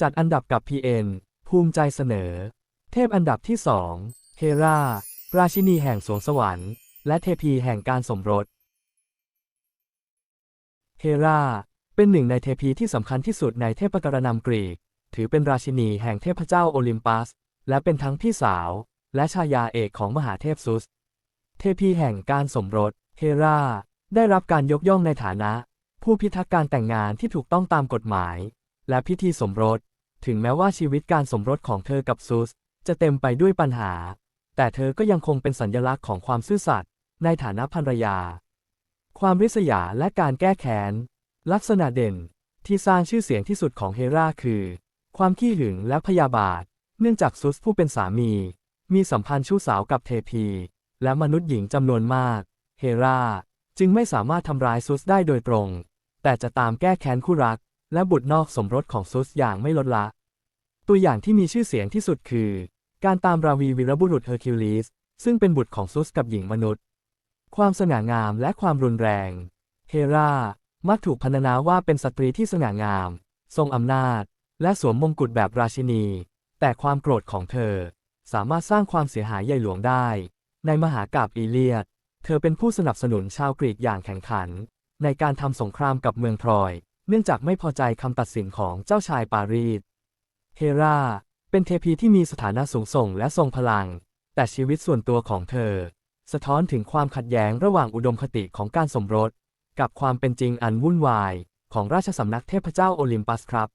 จัดอันดับกับ PN ภูมิใจเสนอ เทพอันดับที่สองเฮราราชินีแห่งสวงสวรรค์ และเทพีแห่งการสมรสเฮราเป็นหนึ่งในเทพีที่สำคัญที่สุดในเทพกรณำกรีก ถือเป็นราชินีแห่งเทพเจ้าโอลิมปัส และเป็นทั้งพี่สาว และชายาเอกของมหาเทพซุส เทพีแห่งการสมรสเฮราได้รับการยกย่องในฐานะ ผู้พิทักษ์การแต่งงานที่ถูกต้องตามกฎหมาย และพิธีสมรส ถึงแม้ว่าชีวิตการสมรสของเธอกับซุสจะเต็มไปด้วยปัญหา แต่เธอก็ยังคงเป็นสัญลักษณ์ของความซื่อสัตย์ในฐานะภรรยา ความริษยาและการแก้แค้น ลักษณะเด่นที่สร้างชื่อเสียงที่สุดของเฮราคือ ความขี้หึงและพยาบาท เนื่องจากซุสผู้เป็นสามี มีสัมพันธ์ชู้สาวกับเทพี และมนุษย์หญิงจำนวนมาก เฮราจึงไม่สามารถทำร้ายซุสได้โดยตรง แต่จะตามแก้แค้นคู่รัก และบุตรนอกสมรสของซุสอย่างไม่ลดละ ตัวอย่างที่มีชื่อเสียงที่สุดคือ การตามราวีวีรบุรุษเฮอร์คิวลิสซึ่งเป็นบุตรของซุสกับหญิงมนุษย์ ความสง่างามและความรุนแรง เฮรามักถูกพรรณนาว่าเป็นสตรีที่สง่างาม ทรงอำนาจ และสวมมงกุฎแบบราชินี แต่ความโกรธของเธอ สามารถสร้างความเสียหายใหญ่หลวงได้ ในมหากาบอีเลียด เธอเป็นผู้สนับสนุนชาวกรีกอย่างแข่งขัน ในการทำสงครามกับเมืองทรอย เนื่องจากไม่พอใจคำตัดสินของเจ้าชายปารีส เฮราเป็นเทพีที่มีสถานะสูงส่งและทรงพลัง แต่ชีวิตส่วนตัวของเธอ สะท้อนถึงความขัดแย้งระหว่างอุดมคติของการสมรส กับความเป็นจริงอันวุ่นวาย ของราชสำนักเทพเจ้าโอลิมปัสครับ